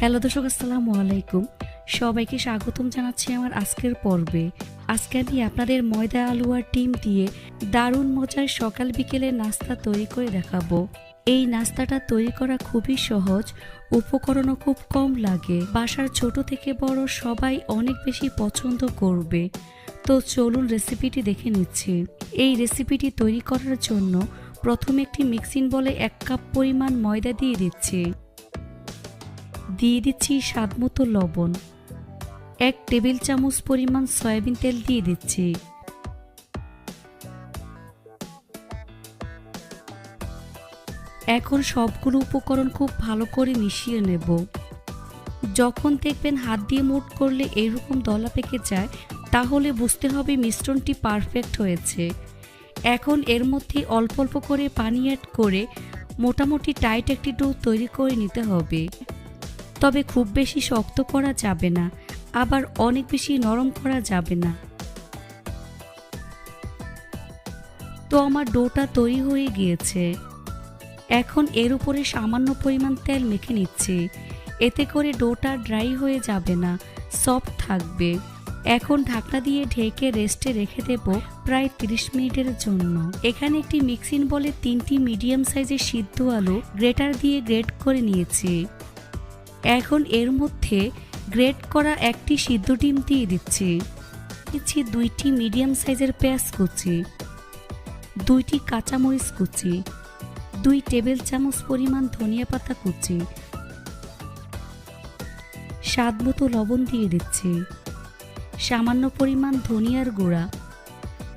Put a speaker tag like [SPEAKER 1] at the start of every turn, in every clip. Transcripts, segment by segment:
[SPEAKER 1] Hello দর্শক, আসসালামু আলাইকুম। সবাইকে স্বাগতম জানাচ্ছি আমার আজকের পর্বে। আজকে আমি আপনাদের ময়দা, আলু আর ডিম দিয়ে দারুণ মজার সকাল বিকেলে নাস্তা তৈরি করে দেখাবো। এই নাস্তাটা তৈরি করা খুবই সহজ, উপকরণও খুব কম লাগে। বাসার ছোট থেকে বড় সবাই অনেক বেশি পছন্দ করবে। তো চলুন রেসিপিটি দেখে নিচ্ছি। এই রেসিপিটি তৈরি করার জন্য প্রথমে একটি মিক্সিং বলে এক কাপ পরিমাণ ময়দা দিয়ে দিচ্ছি। দিয়ে দিচ্ছি স্বাদমতো লবণ। এক টেবিল চামচ পরিমাণ সয়াবিন তেল দিয়ে দিচ্ছি। এখন সবগুলো উপকরণ খুব ভালো করে মিশিয়ে নেব। যখন দেখবেন হাত দিয়ে মুট করলে এরকম দলা পেকে যায়, তাহলে বুঝতে হবে মিশ্রণটি পারফেক্ট হয়েছে। এখন এর মধ্যে অল্প অল্প করে পানি অ্যাড করে মোটামুটি টাইট একটি ডো তৈরি করে নিতে হবে। তবে খুব বেশি শক্ত করা যাবে না, আবার অনেক বেশি নরম করা যাবে না। তো আমার ডোটা তৈরি হয়ে গিয়েছে। এখন এর উপরে সামান্য পরিমাণ তেল মেখে নিচ্ছি। এতে করে ডোটা ড্রাই হয়ে যাবে না, সফট থাকবে। এখন ঢাকনা দিয়ে ঢেকে রেস্টে রেখে দেব প্রায় 30 মিনিটের জন্য। এখানে একটি মিক্সিং বলে তিনটি মিডিয়াম সাইজের সিদ্ধ আলু গ্রেটার দিয়ে গ্রেট করে নিয়েছি। এখন এর মধ্যে গ্রেট করা একটি সিদ্ধ ডিম দিয়ে দিচ্ছি। দিচ্ছি দুইটি মিডিয়াম সাইজের পেঁয়াজ কুচি, দুইটি কাঁচামরিচ কুচি, দুই টেবিল চামচ পরিমাণ ধনিয়া পাতা কুচি, স্বাদ মতো লবণ দিয়ে দিচ্ছি। সামান্য পরিমাণ ধনিয়ার গুঁড়া,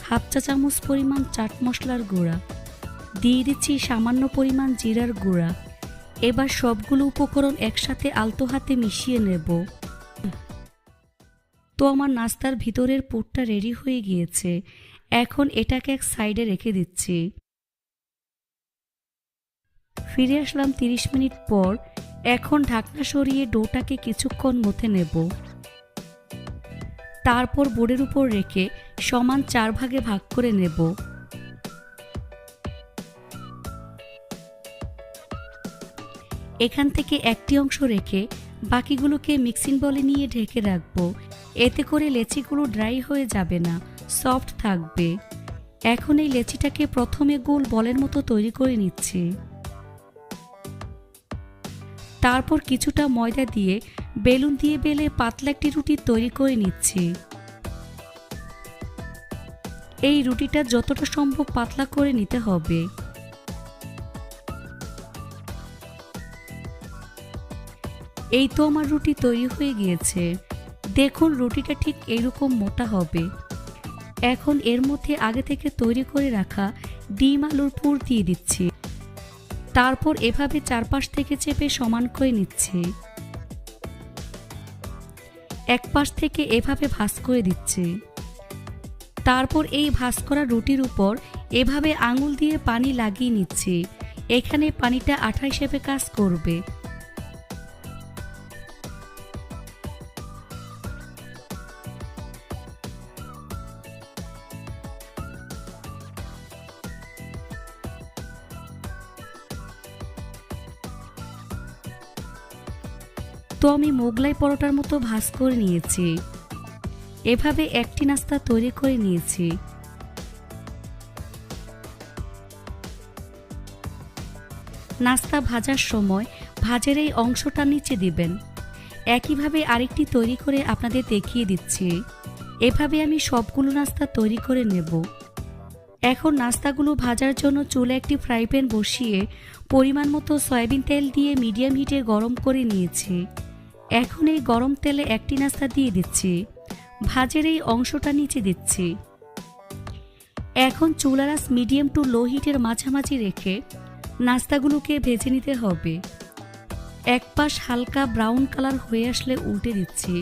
[SPEAKER 1] হাফ চা চামচ পরিমাণ চাট মশলার গুঁড়া, দিয়ে দিচ্ছি সামান্য পরিমাণ জিরার গুঁড়া। এবার সবগুলো উপকরণ একসাথে আলতো হাতে মিশিয়ে নেব। তো আমার নাস্তার ভিতরের পুরটা রেডি হয়ে গিয়েছে। এখন এটাকে এক সাইডে রেখে দিচ্ছি। ফিরে আসলাম তিরিশ মিনিট পর। এখন ঢাকনা সরিয়ে ডোটাকে কিছুক্ষণ মথে নেব। তারপর বোর্ডের উপর রেখে সমান চার ভাগে ভাগ করে নেব। এখান থেকে একটি অংশ রেখে বাকিগুলোকে মিক্সিং বলে নিয়ে ঢেকে রাখব। এতে করে লেচিগুলো ড্রাই হয়ে যাবে না, সফট থাকবে। এখন এই লেচিটাকে প্রথমে গোল বলের মতো তৈরি করে নিচ্ছি। তারপর কিছুটা ময়দা দিয়ে বেলুন দিয়ে বেলে পাতলা একটি রুটি তৈরি করে নিচ্ছি। এই রুটিটা যতটা সম্ভব পাতলা করে নিতে হবে। এই তো আমার রুটি তৈরি হয়ে গিয়েছে। দেখুন, রুটিটা ঠিক এরকম মোটা হবে। এখন এর মধ্যে আগে থেকে তৈরি করে রাখা ডিম আলুর পুর দিয়ে দিচ্ছি। তারপর এভাবে চারপাশ থেকে চেপে সমান করে নিচ্ছে। এক পাশ থেকে এভাবে ভাঁজ করে দিচ্ছে। তারপর এই ভাঁজ করা রুটির উপর এভাবে আঙুল দিয়ে পানি লাগিয়ে নিচ্ছে। এখানে পানিটা আঠা হিসেবে কাজ করবে। তো আমি মোগলাই পরোটার মতো ভাজ করে নিয়েছি। এভাবে একটি নাস্তা তৈরি করে নিয়েছি। নাস্তা ভাজার সময় ভাজের এই অংশটা নিচে দিবেন। একইভাবে আরেকটি তৈরি করে আপনাদের দেখিয়ে দিচ্ছি। এভাবে আমি সবগুলো নাস্তা তৈরি করে নেব। এখন নাস্তাগুলো ভাজার জন্য চুলে একটি ফ্রাই প্যান বসিয়ে পরিমাণ মতো সয়াবিন তেল দিয়ে মিডিয়াম হিটে গরম করে নিয়েছি। এখন এই গরম তেলে একটি নাস্তা দিয়ে দিচ্ছি। ভাজের এই অংশটা নিচে দিচ্ছি। এখন চুলারাস মিডিয়াম টু লো হিটের মাঝামাঝি রেখে নাস্তাগুলোকে ভেজে নিতে হবে। এক পাশ হালকা ব্রাউন কালার হয়ে আসলে উল্টে দিচ্ছি।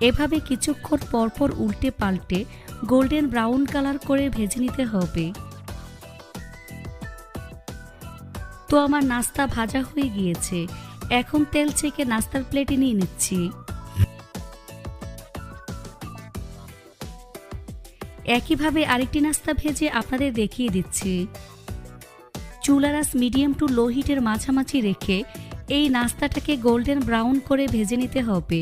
[SPEAKER 1] এভাবে কিছুক্ষণ পরপর উল্টে পাল্টে গোল্ডেন ব্রাউন কালার করে ভেজে নিতে হবে। তো আমার নাস্তা ভাজা হয়ে গিয়েছে। এখন তেল ছেঁকে নাস্তার প্লেটে নিয়ে নিচ্ছি। একইভাবে আরেকটি নাস্তা ভেজে আপনাদের দেখিয়ে দিচ্ছি। চুলারাস মিডিয়াম টু লো হিটের মাঝামাঝি রেখে এই নাস্তাটাকে গোল্ডেন ব্রাউন করে ভেজে নিতে হবে।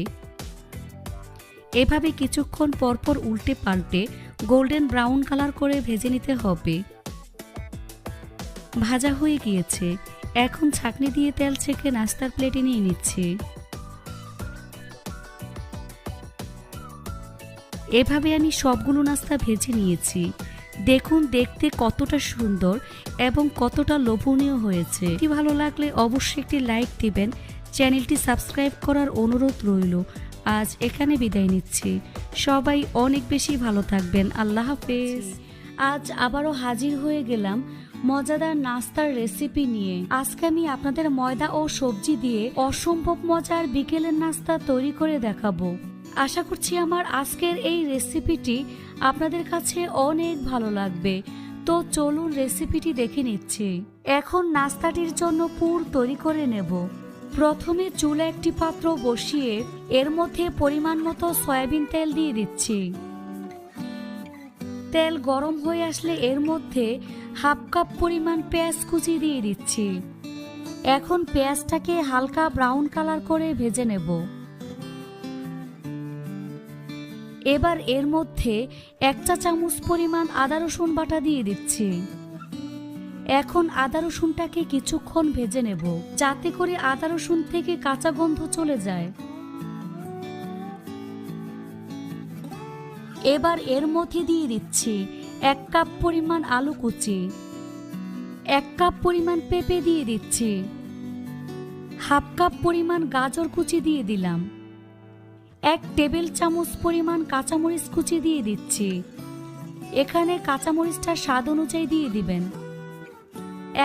[SPEAKER 1] এভাবে কিছুক্ষণ পরপর উল্টে পাল্টে গোল্ডেন ব্রাউন কালার করে ভেজে নিতে হবে। ভাজা হয়ে গিয়েছে। এখন ছাকনি দিয়ে তেল ছেঁকে নাস্তার প্লেটে নিয়ে নিচ্ছি। এভাবে আমি সবগুলো নাস্তা ভেজে নিয়েছি। দেখুন দেখতে কতটা সুন্দর এবং কতটা লোভনীয় হয়েছে। কি ভালো লাগলে অবশ্যই একটি লাইক দিবেন। চ্যানেলটি সাবস্ক্রাইব করার অনুরোধ রইল। আজ এখানে বিদায় নিচ্ছি। সবাই অনেক বেশি ভালো থাকবেন। আল্লাহ হাফেজ। আজ আবারও হাজির হয়ে গেলাম মজাদার নাস্তার রেসিপি নিয়ে। আজকে আমি আপনাদের ময়দা ও সবজি দিয়ে অসম্ভব মজার বিকেলের নাস্তা তৈরি করে দেখাবো। আশা করছি আমার আজকের এই রেসিপিটি আপনাদের কাছে অনেক ভালো লাগবে। তো চলুন রেসিপিটি দেখে নিচ্ছি। এখন নাস্তাটির জন্য পুর তৈরি করে নেব। প্রথমে চুলা একটি পাত্র বসিয়ে এর মধ্যে পরিমাণ মতো সয়াবিন তেল দিয়ে দিচ্ছি। তেল গরম হয়ে আসলে এর মধ্যে হাফ কাপ পরিমাণ পেঁয়াজ কুচি দিয়ে দিচ্ছি। এখন পেঁয়াজটাকে হালকা ব্রাউন কালার করে ভেজে নেব। এবার এর মধ্যে এক চা চামচ পরিমাণ আদা রসুন বাটা দিয়ে দিচ্ছি। এখন আদা রসুনটাকে কিছুক্ষণ ভেজে নেব, যাতে করে আদা রসুন থেকে কাঁচা গন্ধ চলে যায়। এবার এর মধ্যে দিয়ে দিচ্ছি এক কাপ পরিমাণ আলু কুচি, এক কাপ পরিমাণ পেঁপে দিয়ে দিচ্ছি, হাফ কাপ পরিমাণ গাজর কুচি দিয়ে দিলাম, এক টেবিল চামচ পরিমাণ কাঁচামরিচ কুচি দিয়ে দিচ্ছি, এখানে কাঁচামরিচটা স্বাদ অনুযায়ী দিয়ে দিবেন।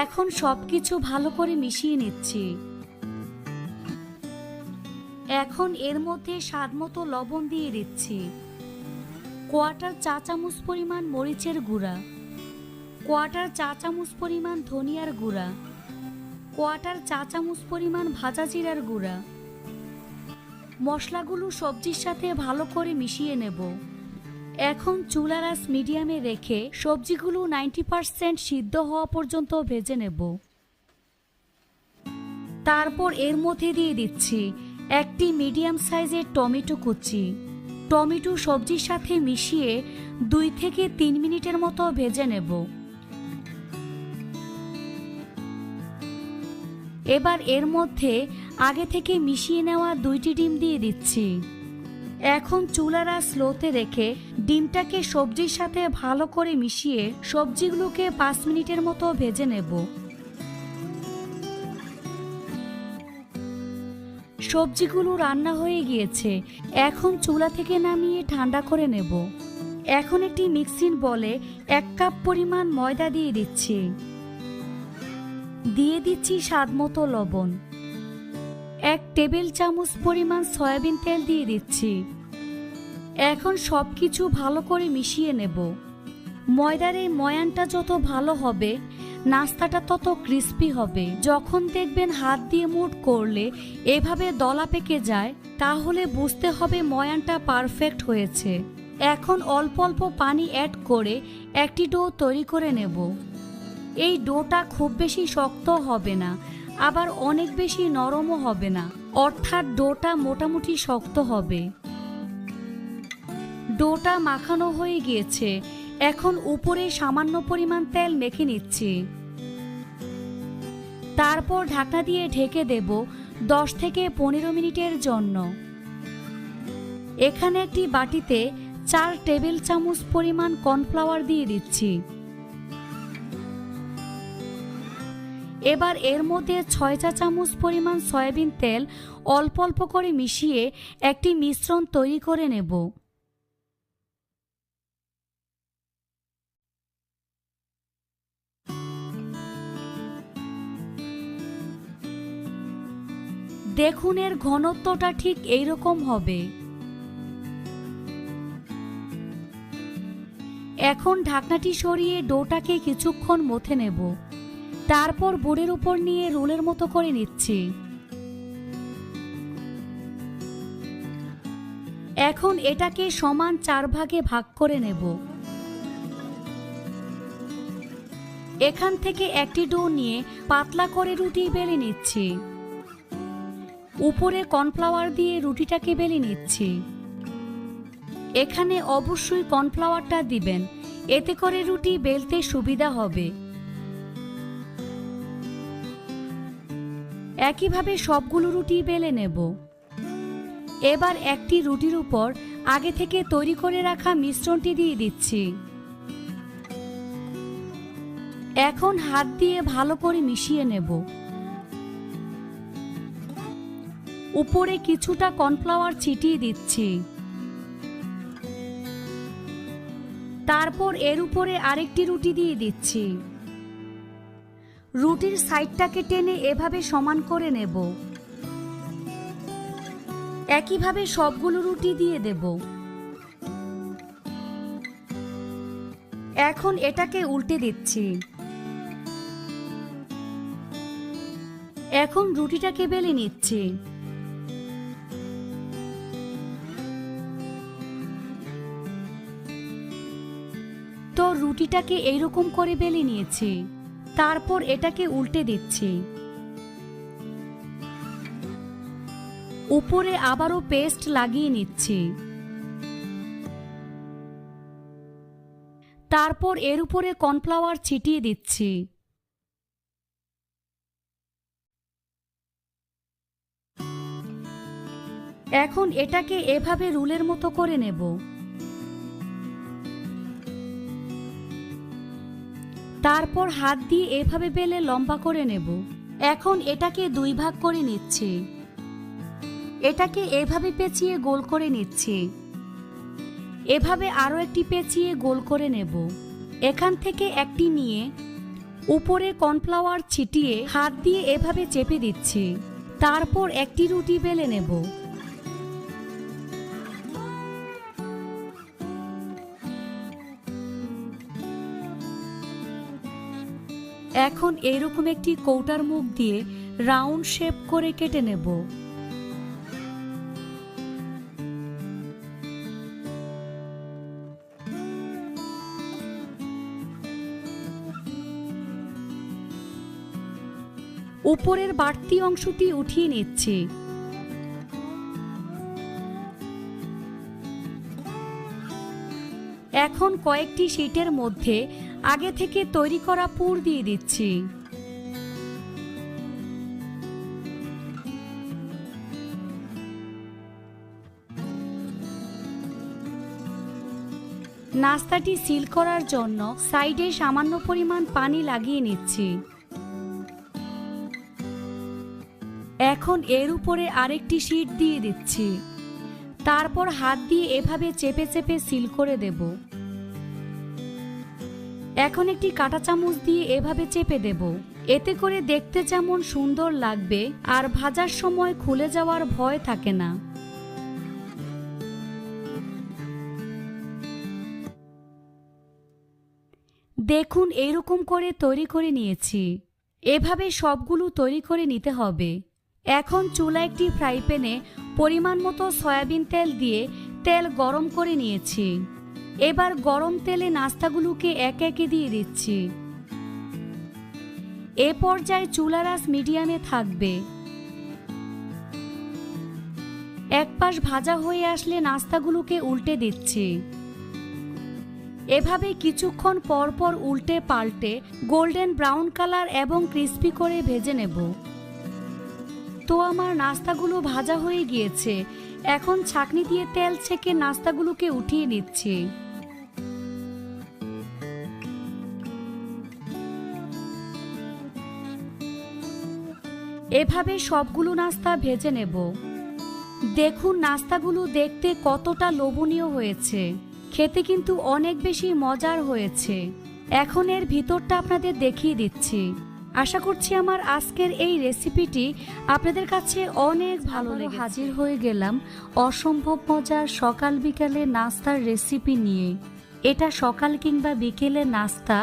[SPEAKER 1] এখন সব কিছু ভালো করে মিশিয়ে নিচ্ছি। এখন এর মধ্যে স্বাদ মতো লবণ দিয়ে দিচ্ছি। কোয়াটার চা চামচ পরিমাণ মরিচের গুঁড়া, কোয়াটার চা চামচ পরিমাণ ধনিয়ার গুঁড়া, কোয়াটার চা চামচ পরিমাণ ভাজা জিরার গুঁড়া। মশলাগুলো সবজির সাথে ভালো করে মিশিয়ে নেব। এখন চুলার আঁচ মিডিয়ামে রেখে সবজিগুলো নাইনটি পারসেন্ট সিদ্ধ হওয়া পর্যন্ত ভেজে নেব। তারপর এর মধ্যে দিয়ে দিচ্ছি একটি মিডিয়াম সাইজের টমেটো কুচি। টমেটো সবজির সাথে মিশিয়ে দুই থেকে তিন মিনিটের মতো ভেজে নেব। এবার এর মধ্যে আগে থেকে মিশিয়ে নেওয়া দুইটি ডিম দিয়ে দিচ্ছি। এখন চুলারা স্লোতে রেখে ডিমটাকে সবজির সাথে ভালো করে মিশিয়ে সবজিগুলোকে পাঁচ মিনিটের মতো ভেজে নেব। সবজিগুলো রান্না হয়ে গিয়েছে। এখন চুলা থেকে নামিয়ে ঠান্ডা করে নেব। এখন একটি মিক্সিং বলে এক কাপ পরিমাণ ময়দা দিয়ে দিচ্ছি। দিয়ে দিচ্ছি স্বাদ মতো লবণ। এক টেবিল চামচ পরিমাণ সয়াবিন তেল দিয়ে দিচ্ছি। এখন সব কিছু ভালো করে মিশিয়ে নেব। ময়দার এই ময়ানটা যত ভালো হবে নাস্তাটা তত ক্রিস্পি হবে। যখন দেখবেন হাত দিয়ে মুট করলে এভাবে দলা পেকে যায়, তাহলে বুঝতে হবে ময়ানটা পারফেক্ট হয়েছে। এখন অল্প অল্প পানি অ্যাড করে একটি ডো তৈরি করে নেব। এই ডোটা খুব বেশি শক্ত হবে না, আবার অনেক বেশি নরমও হবে না। অর্থাৎ ডোটা মোটামুটি শক্ত হবে। ডোটা মাখানো হয়ে গিয়েছে। এখন উপরে সামান্য পরিমাণ তেল মেখে নিচ্ছি। তারপর ঢাকনা দিয়ে ঢেকে দেব দশ থেকে পনেরো মিনিটের জন্য। এখানে একটি বাটিতে চার টেবিল চামচ পরিমাণ কর্নফ্লাওয়ার দিয়ে দিচ্ছি। এবার এর মধ্যে ছয় চা চামচ পরিমাণ সয়াবিন তেল অল্প অল্প করে মিশিয়ে একটি মিশ্রণ তৈরি করে নেব। দেখুন এর ঘনত্বটা ঠিক এইরকম হবে। এখন ঢাকনাটি সরিয়ে ডোটাকে কিছুক্ষণ মথে নেব। তারপর বোর্ডের উপর নিয়ে রোলের মতো করে নিচ্ছি। এখন এটাকে সমান চার ভাগে ভাগ করে নেব। এখান থেকে একটি ডো নিয়ে পাতলা করে রুটি বেলে নিচ্ছি। উপরে কর্নফ্লাওয়ার দিয়ে রুটিটাকে বেলে নিচ্ছি। এখানে অবশ্যই কর্নফ্লাওয়ারটা দিবেন। এতে করে রুটি বেলতে সুবিধা হবে। একইভাবে সবগুলো রুটি বেলে নেব। এবার একটি রুটির উপর আগে থেকে তৈরি করে রাখা মিশ্রণটি দিয়ে দিচ্ছি। এখন হাত দিয়ে ভালো করে মিশিয়ে নেব। উপরে কিছুটা কর্নফ্লাওয়ার ছিটিয়ে দিচ্ছি। তারপর এর উপরে আরেকটি রুটি দিয়ে দিচ্ছি। রুটির সাইডটাকে টেনে এভাবে সমান করে নেব। একইভাবে সবগুলো রুটি দিয়ে দেব। এখন এটাকে উল্টে দিচ্ছি। এখন রুটিটাকে বেলে নিচ্ছি। রুটিটাকে এইরকম করে বেলে নিয়েছি। তারপর এটাকে উল্টে দিচ্ছি। উপরে আবারও পেস্ট লাগিয়ে নিচ্ছি। তারপর এর উপরে কর্নফ্লাওয়ার ছিটিয়ে দিচ্ছি। এখন এটাকে এভাবে রুলের মতো করে নেব। তারপর হাত দিয়ে এভাবে বেলে লম্বা করে নেব। এখন এটাকে দুই ভাগ করে নিচ্ছে। এটাকে এভাবে পেঁচিয়ে গোল করে নিচ্ছে। এভাবে আরও একটি পেঁচিয়ে গোল করে নেব। এখান থেকে একটি নিয়ে উপরে কর্নফ্লাওয়ার ছিটিয়ে হাত দিয়ে এভাবে চেপে দিচ্ছি। তারপর একটি রুটি বেলে নেব। এখন এইরকম একটি কৌটার মুখ দিয়ে রাউন্ড শেপ করে কেটে নেব। উপরের বাড়তি অংশটি উঠিয়ে নিচ্ছি। এখন কয়েকটি শীটের মধ্যে আগে থেকে তৈরি করা পুর দিয়ে দিচ্ছি। নাস্তাটি সিল করার জন্য সাইডে সামান্য পরিমাণ পানি লাগিয়ে নিচ্ছি। এখন এর উপরে আরেকটি শীট দিয়ে দিচ্ছি। তারপর হাত দিয়ে এভাবে চেপে চেপে সিল করে দেব। এখন একটি কাঁটা চামচ দিয়ে এভাবে চেপে দেব। এতে করে দেখতে যেমন সুন্দর লাগবে, আর ভাজার সময় খুলে যাওয়ার ভয় থাকে না। দেখুন এইরকম করে তৈরি করে নিয়েছি। এভাবে সবগুলো তৈরি করে নিতে হবে। এখন চুলা একটি ফ্রাই প্যানে পরিমাণ মতো সয়াবিন তেল দিয়ে তেল গরম করে নিয়েছি। এবার গরম তেলে নাস্তাগুলোকে এক একে দিয়ে দিচ্ছি। এ পর্যায়ে চুলারাস মিডিয়ামে থাকবে। এক পাশ ভাজা হয়ে আসলে নাস্তাগুলোকে উল্টে দিচ্ছি। এভাবে কিছুক্ষণ পর পর উল্টে পাল্টে গোল্ডেন ব্রাউন কালার এবং ক্রিস্পি করে ভেজে নেব। তো আমার নাস্তাগুলো ভাজা হয়ে গিয়েছে। এখন ছাকনি দিয়ে তেল ছেঁকে নাস্তাগুলোকে উঠিয়ে নিচ্ছি। এভাবে সবগুলো নাস্তা ভেজে নেব। দেখুন নাস্তাগুলো দেখতে কতটা লোভনীয় হয়েছে। খেতে কিন্তু অনেক বেশি মজার হয়েছে। এখন এর ভিতরটা আপনাদের দেখিয়ে দিচ্ছি। আশা করছি আমার আজকের এই রেসিপিটি আপনাদের কাছে অনেক ভালো লেগে হাজির হয়ে গেলাম অসম্ভব মজার সকাল বিকালে নাস্তার রেসিপি নিয়ে। এটা সকাল কিংবা বিকেলে নাস্তা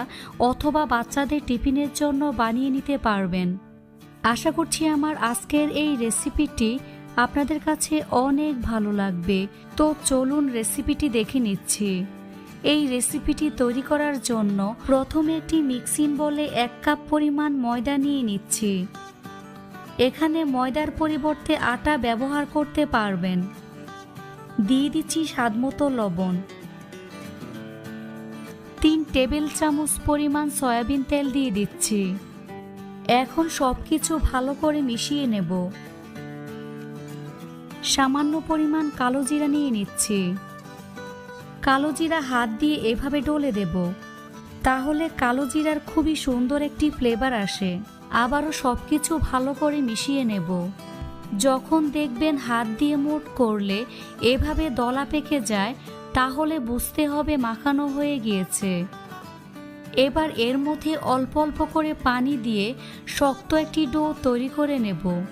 [SPEAKER 1] অথবা বাচ্চাদের টিফিনের জন্য বানিয়ে নিতে পারবেন। আশা করছি আমার আজকের এই রেসিপিটি আপনাদের কাছে অনেক ভালো লাগবে। তো চলুন রেসিপিটি দেখে নিচ্ছি। এই রেসিপিটি তৈরি করার জন্য প্রথমে একটি মিক্সিং বলে এক কাপ পরিমাণ ময়দা নিয়ে নিচ্ছি। এখানে ময়দার পরিবর্তে আটা ব্যবহার করতে পারবেন। দিয়ে দিচ্ছি স্বাদমতো লবণ। তিন টেবিল চামচ পরিমাণ সয়াবিন তেল দিয়ে দিচ্ছি। এখন সব কিছু ভালো করে মিশিয়ে নেব। সামান্য পরিমাণ কালো জিরা নিয়ে নিচ্ছি। কালো জিরা হাত দিয়ে এভাবে ডলে দেব, তাহলে কালো জিরার খুবই সুন্দর একটি ফ্লেভার আসে। আবারও সব কিছু ভালো করে মিশিয়ে নেব। যখন দেখবেন হাত দিয়ে মোট করলে এভাবে দলা পেকে যায়, তাহলে বুঝতে হবে মাখানো হয়ে গিয়েছে। এবার এর মধ্যে অল্প অল্প করে পানি দিয়ে শক্ত একটি ডো তৈরি করে নেব।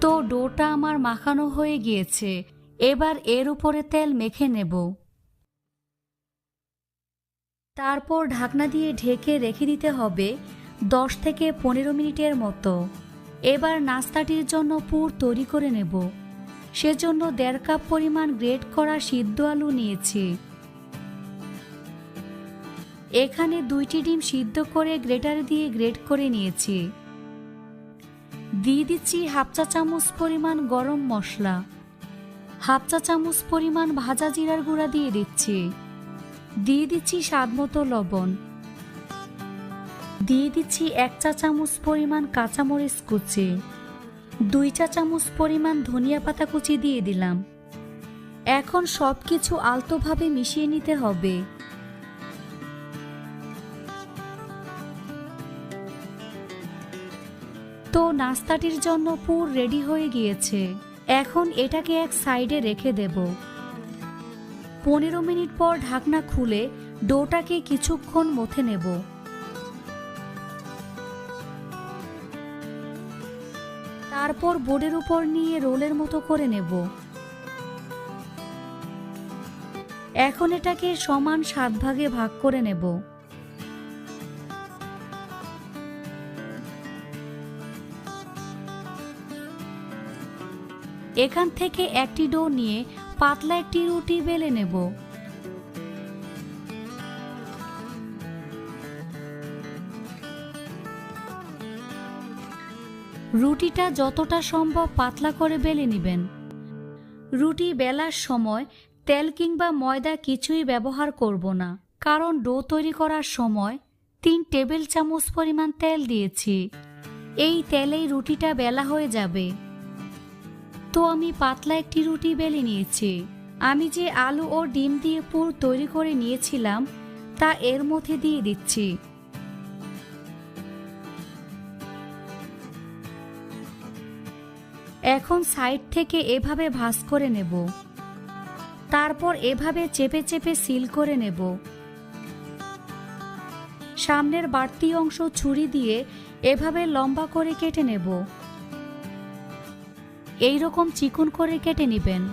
[SPEAKER 1] তো ডোটা আমার মাখানো হয়ে গিয়েছে। এবার এর উপরে তেল মেখে নেব। তারপর ঢাকনা দিয়ে ঢেকে রেখে দিতে হবে দশ থেকে পনেরো মিনিটের মতো। এবার নাস্তাটির জন্য পুর তৈরি করে নেব। সেজন্য দেড় কাপ পরিমাণ গ্রেট করা সিদ্ধ আলু নিয়েছি। এখানে দুইটি ডিম সিদ্ধ করে গ্রেটার দিয়ে গ্রেট করে নিয়েছি। দিয়ে দিচ্ছি হাফ চা চামচ পরিমাণ গরম মশলা। হাফ চা চামচ পরিমাণ ভাজা জিরার গুঁড়া দিয়ে দিচ্ছি। দিয়ে দিচ্ছি স্বাদমতো লবণ। দিয়ে দিচ্ছি এক চা চামচ পরিমাণ কাঁচামরিচ কুচি। দুই চা চামচ পরিমাণ ধনিয়া পাতা কুচি দিয়ে দিলাম। এখন সব কিছু আলতোভাবে মিশিয়ে নিতে হবে। তো নাস্তাটির জন্য পুর রেডি হয়ে গিয়েছে। এখন এটাকে এক সাইডে রেখে দেব। পনেরো মিনিট পর ঢাকনা খুলে ডোটাকে কিছুক্ষণ মথে নেব। তারপর বোর্ডের উপর নিয়ে রোলের মতো করে নেব। এখন এটাকে সমান সাত ভাগে ভাগ করে নেব। এখান থেকে একটি ডো নিয়ে পাতলা একটি রুটি বেলে নেব। রুটিটা যতটা সম্ভব পাতলা করে বেলে নেবেন। রুটি বেলার সময় তেল কিংবা ময়দা কিছুই ব্যবহার করব না, কারণ ডো তৈরি করার সময় তিন টেবিল চামচ পরিমাণ তেল দিয়েছি। এই তেলেই রুটিটা বেলা হয়ে যাবে। তো আমি পাতলা একটি রুটি বেলে নিয়েছি। আমি যে আলু ও ডিম দিয়ে পুর তৈরি করে নিয়েছিলাম, তা এর মধ্যে দিয়ে দিচ্ছি। এখন সাইড থেকে এভাবে ভাঁজ করে নেব। তারপর এভাবে চেপে চেপে সিল করে নেব। সামনের বাড়তি অংশ ছুরি দিয়ে এভাবে লম্বা করে কেটে নেব। এই রকম চিকন করে কেটে নেবেন।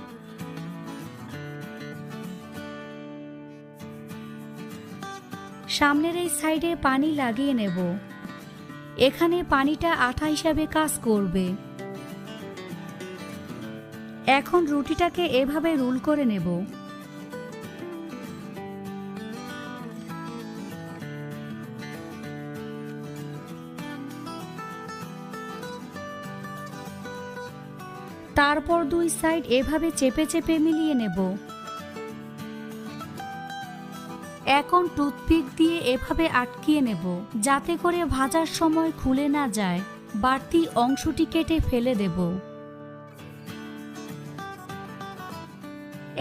[SPEAKER 1] সামনের এই সাইডে পানি লাগিয়ে নেব। এখানে পানিটা আঠা হিসাবে কাজ করবে। এখন রুটিটাকে এভাবে রুল করে নেব। তারপর দুই সাইড এভাবে চেপে চেপে মিলিয়ে নেব। এখন টুথপিক দিয়ে এভাবে আটকিয়ে নেব, যাতে করে ভাজার সময় খুলে না যায়, বাড়তি অংশটি কেটে ফেলে দেব।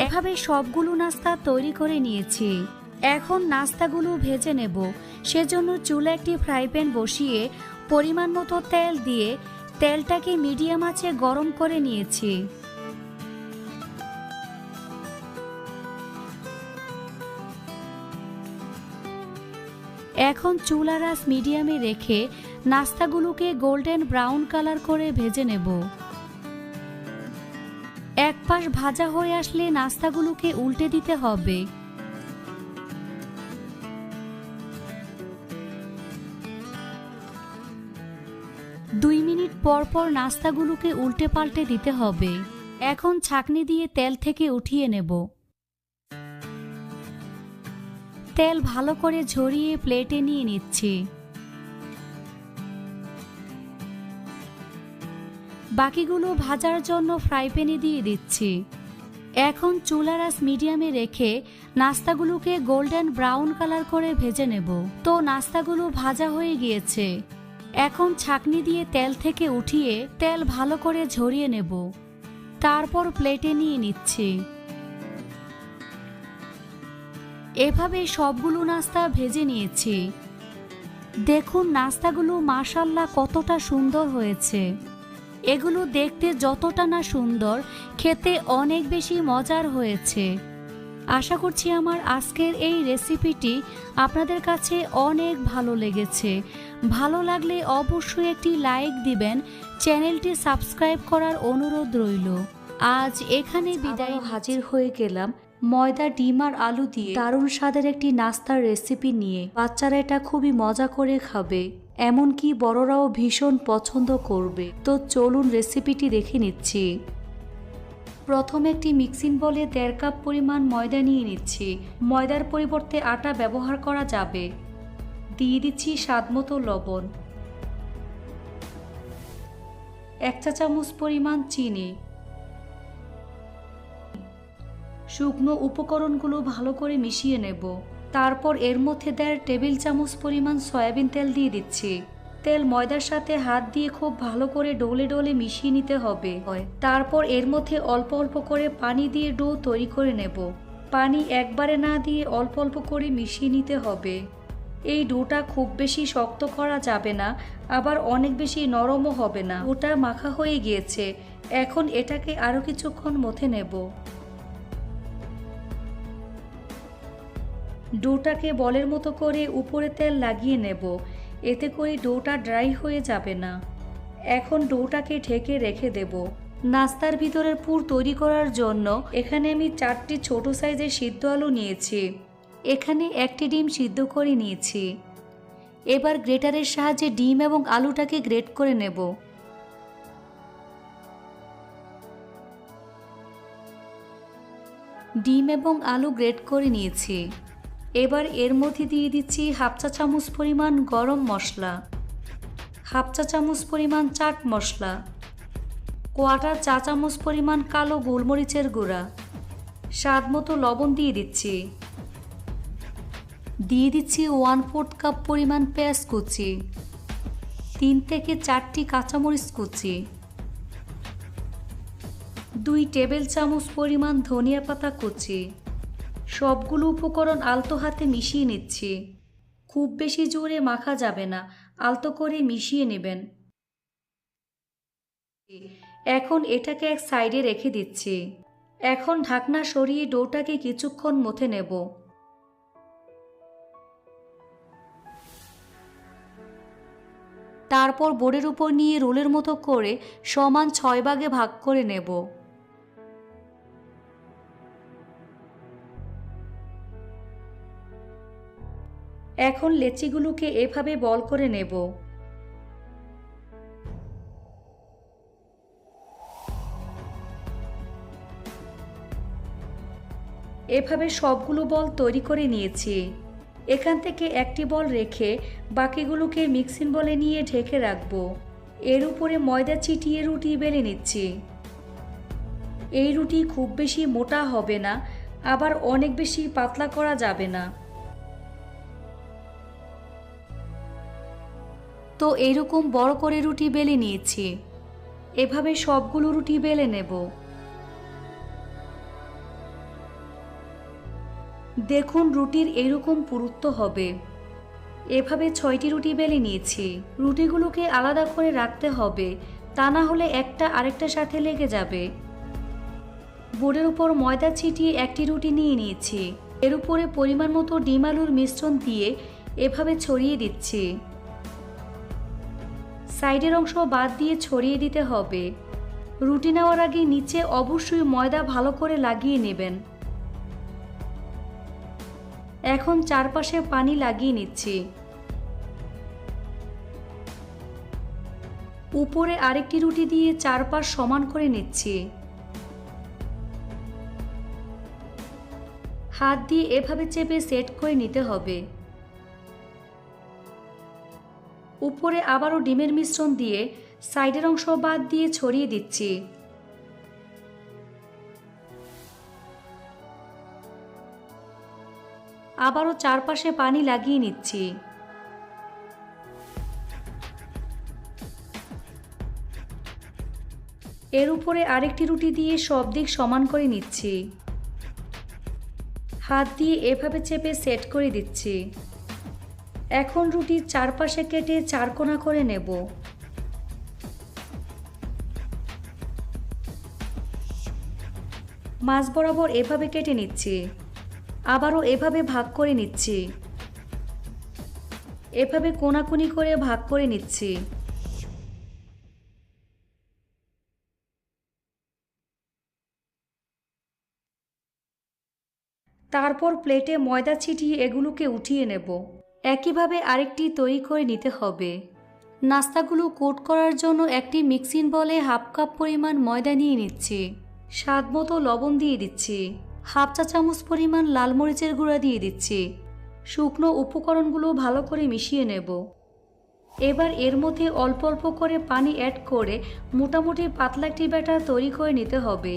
[SPEAKER 1] এভাবে সবগুলো নাস্তা তৈরি করে নিয়েছি। এখন নাস্তাগুলো ভেজে নেব। সেজন্য চুলে একটি ফ্রাই প্যান বসিয়ে পরিমাণ মতো তেল দিয়ে তেলটাকে মিডিয়াম আঁচে গরম করে নিয়েছি। এখন চুলা রাস মিডিয়ামে রেখে নাস্তাগুলোকে গোল্ডেন ব্রাউন কালার করে ভেজে নেব। পাশ ভাজা হয়ে আসলে নাস্তাগুলোকে উল্টে দিতে হবে। দুই মিনিট পর পর নাস্তাগুলোকে উল্টে পাল্টে দিতে হবে। এখন ছাকনি দিয়ে তেল থেকে উঠিয়ে নেব। তেল ভালো করে ঝরিয়ে প্লেটে নিয়ে নিচ্ছি। বাকিগুলো ভাজার জন্য ফ্রাই প্যানে দিয়ে দিচ্ছি। এখন চুলার আস মিডিয়ামে রেখে নাস্তাগুলোকে গোল্ডেন ব্রাউন কালার করে ভেজে নেব। তো নাস্তাগুলো ভাজা হয়ে গিয়েছে। এখন ছাকনি দিয়ে তেল থেকে উঠিয়ে তেল ভালো করে ঝরিয়ে নেব। তারপর প্লেটে নিয়ে নিচ্ছি। এভাবে সবগুলো নাস্তা ভেজে নিয়েছি। দেখুন নাস্তাগুলো মাশাল্লাহ কতটা সুন্দর হয়েছে। এগুলো দেখতে যতটা না সুন্দর খেতে অনেক বেশি মজার হয়েছে। আশা করছি আমার আজকের এই রেসিপিটি আপনাদের কাছে অনেক ভালো লেগেছে। ভালো লাগলে অবশ্যই একটি লাইক দিবেন চ্যানেলটি সাবস্ক্রাইব করার অনুরোধ রইল। আজ এখানে বিদায় হাজির হয়ে গেলাম ময়দা ডিম আর আলু দিয়ে। দারুণ স্বাদের একটি নাস্তার রেসিপি নিয়ে। বাচ্চারা এটা খুবই মজা করে খাবে। এমনকি বড়রাও ভীষণ পছন্দ করবে। তো চলুন রেসিপিটি দেখে নিচ্ছি। প্রথমে একটি মিক্সিং বলে দেড় কাপ পরিমাণ ময়দা নিয়ে নিচ্ছি। ময়দার পরিবর্তে আটা ব্যবহার করা যাবে। দিয়ে দিচ্ছি স্বাদমতো লবণ। এক চা চামচ পরিমাণ চিনি। শুকনো উপকরণগুলো ভালো করে মিশিয়ে নেব। তারপর এর মধ্যে দেড় টেবিল চামচ পরিমাণ সয়াবিন তেল দিয়ে দিচ্ছি। তেল ময়দার সাথে হাত দিয়ে খুব ভালো করে ডলে ডলে মিশিয়ে নিতে হবে। তারপর এর মধ্যে অল্প অল্প করে পানি দিয়ে ডো তৈরি করে নেব। পানি একবারে না দিয়ে অল্প অল্প করে মিশিয়ে নিতে হবে। এই ডোটা খুব বেশি শক্ত করা যাবে না, আবার অনেক বেশি নরমও হবে না। ওটা মাখা হয়ে গিয়েছে, এখন এটাকে আরও কিছুক্ষণ মথে নেব। ডোটাকে বলের মতো করে উপরে তেল লাগিয়ে নেব। এতে করে ডোটা ড্রাই হয়ে যাবে না। এখন ডোটাকে ঢেকে রেখে দেব। নাস্তার ভিতরের পুর তৈরি করার জন্য এখানে আমি চারটি ছোট সাইজের সিদ্ধ আলু নিয়েছি। এখানে একটি ডিম সিদ্ধ করে নিয়েছি। এবার গ্রেটারের সাহায্যে ডিম এবং আলুটাকে গ্রেট করে নেব। ডিম এবং আলু গ্রেট করে নিয়েছি। এবার এর মধ্যে দিয়ে দিচ্ছি হাফ চা চামচ পরিমাণ গরম মশলা, হাফ চা চামচ পরিমাণ চাট মশলা, কোয়াটার চা চামচ পরিমাণ কালো গোলমরিচের গুঁড়া। স্বাদ মতো লবণ দিয়ে দিচ্ছি। দিয়ে দিচ্ছি ওয়ান ফোর্থ কাপ পরিমাণ পেঁয়াজ কুচি, তিন থেকে চারটি কাঁচামরিচ কুচি, দুই টেবিল চামচ পরিমাণ ধনিয়া পাতা কুচি সবগুলো উপকরণ আলতো হাতে মিশিয়ে নিচ্ছি। খুব বেশি জোরে মাখা যাবে না, আলতো করে মিশিয়ে নেবেন। এখন এটাকে এক সাইডে রেখে দিচ্ছি। এখন ঢাকনা সরিয়ে ডোটাকে কিছুক্ষণ মথে নেব। তারপর বোর্ডের উপর নিয়ে রোলের মতো করে সমান ছয় ভাগে ভাগ করে নেব। এখন লেচিগুলোকে এভাবে বল করে নেব। এভাবে সবগুলো বল তৈরি করে নিয়েছি। এখান থেকে একটি বল রেখে বাকিগুলোকে মিক্সিং বলে নিয়ে ঢেকে রাখব। এর উপরে ময়দা চিটিয়ে রুটি বেলে নিচ্ছি। এই রুটি খুব বেশি মোটা হবে না, আবার অনেক বেশি পাতলা করা যাবে না। তো এইরকম বড় করে রুটি বেলে নিয়েছি। এভাবে সবগুলো রুটি বেলে নেব। দেখুন রুটির এরকম পুরুত্ব হবে। এভাবে ছয়টি রুটি বেলে নিয়েছি। রুটিগুলোকে আলাদা করে রাখতে হবে, তা না হলে একটা আরেকটার সাথে লেগে যাবে। বোর্ডের উপর ময়দা ছিটিয়ে একটি রুটি নিয়ে নিয়েছি। এর উপরে পরিমাণ মতো ডিম আলুর মিশ্রণ দিয়ে এভাবে ছড়িয়ে দিচ্ছি। সাইডের অংশ বাদ দিয়ে ছড়িয়ে দিতে হবে। রুটি নেওয়ার আগে নিচে অবশ্যই ময়দা ভালো করে লাগিয়ে নেবেন। এখন চারপাশে পানি লাগিয়ে নিচ্ছি। উপরে আরেকটি রুটি দিয়ে চারপাশ সমান করে নিচ্ছি। হাত দিয়ে এভাবে চেপে সেট করে নিতে হবে। উপরে আবারও ডিমের মিশ্রণ দিয়ে সাইডের অংশ বাদ দিয়ে ছড়িয়ে দিচ্ছি। আবারও চারপাশে পানি লাগিয়ে নিচ্ছি। এর উপরে আরেকটি রুটি দিয়ে সব দিক সমান করে নিচ্ছি। হাত দিয়ে এভাবে চেপে সেট করে দিচ্ছি। এখন রুটির চারপাশে কেটে চারকোনা করে নেব। মাছ বরাবর এভাবে কেটে নিচ্ছি। আবারও এভাবে ভাগ করে নিচ্ছি। এভাবে কোনাকুনি করে ভাগ করে নিচ্ছি। তারপর প্লেটে ময়দা ছিটিয়ে এগুলোকে উঠিয়ে নেব। একইভাবে আরেকটি তৈরি করে নিতে হবে। নাস্তাগুলো কোট করার জন্য একটি মিক্সিং বলে হাফ কাপ পরিমাণ ময়দা নিয়ে নিচ্ছি। স্বাদ মতো লবণ দিয়ে দিচ্ছি। হাফ চা চামচ পরিমাণ লাল মরিচের গুঁড়া দিয়ে দিচ্ছি। শুকনো উপকরণগুলো ভালো করে মিশিয়ে নেব। এবার এর মধ্যে অল্প অল্প করে পানি অ্যাড করে মোটামুটি পাতলা একটি ব্যাটার তৈরি করে নিতে হবে।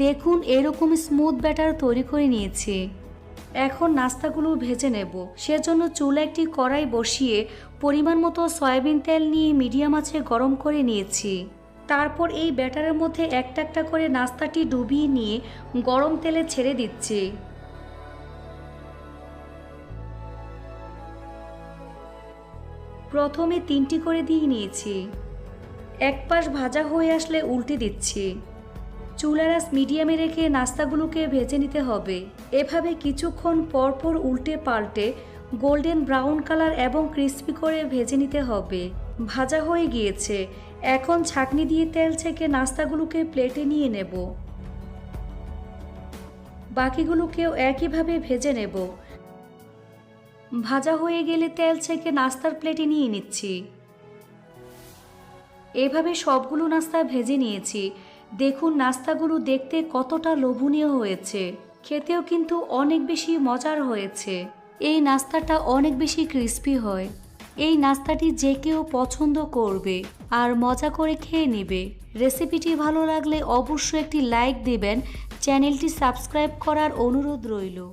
[SPEAKER 1] দেখুন এরকম স্মুথ ব্যাটার তৈরি করে নিয়েছি। এখন নাস্তাগুলো ভেজে নেব। সেজন্য চুলা একটি কড়াই বসিয়ে পরিমাণ মতো সয়াবিন তেল নিয়ে মিডিয়াম আঁচে গরম করে নিয়েছি। তারপর এই ব্যাটারের মধ্যে একটা একটা করে নাস্তাটি ডুবিয়ে নিয়ে গরম তেলে ছেড়ে দিচ্ছি। প্রথমে তিনটি করে দিয়ে নিয়েছি। এক পাশ ভাজা হয়ে আসলে উল্টে দিচ্ছি। চুলারাস মিডিয়ামে রেখে নাস্তাগুলোকে ভেজে নিতে হবে। এভাবে কিছুক্ষণ পরপর উল্টে পাল্টে গোল্ডেন ব্রাউন কালার এবং ক্রিস্পি করে ভেজে নিতে হবে। ভাজা হয়ে গিয়েছে। এখন ছাকনি দিয়ে তেল ছেঁকে নাস্তাগুলোকে প্লেটে নিয়ে নেব। বাকিগুলোকেও একইভাবে ভেজে নেব। ভাজা হয়ে গেলে তেল ছেঁকে নাস্তার প্লেটে নিয়ে নিচ্ছি। এভাবে সবগুলো নাস্তা ভেজে নিয়েছি। দেখুন নাস্তাগুলো দেখতে কতটা লোভনীয় হয়েছে। খেতেও কিন্তু অনেক বেশি মজার হয়েছে। এই নাস্তাটা অনেক বেশি ক্রিস্পি হয়। এই নাস্তাটি যে কেউ পছন্দ করবে আর মজা করে খেয়ে নেবে। রেসিপিটি ভালো লাগলে অবশ্যই একটি লাইক দেবেন। চ্যানেলটি সাবস্ক্রাইব করার অনুরোধ রইল।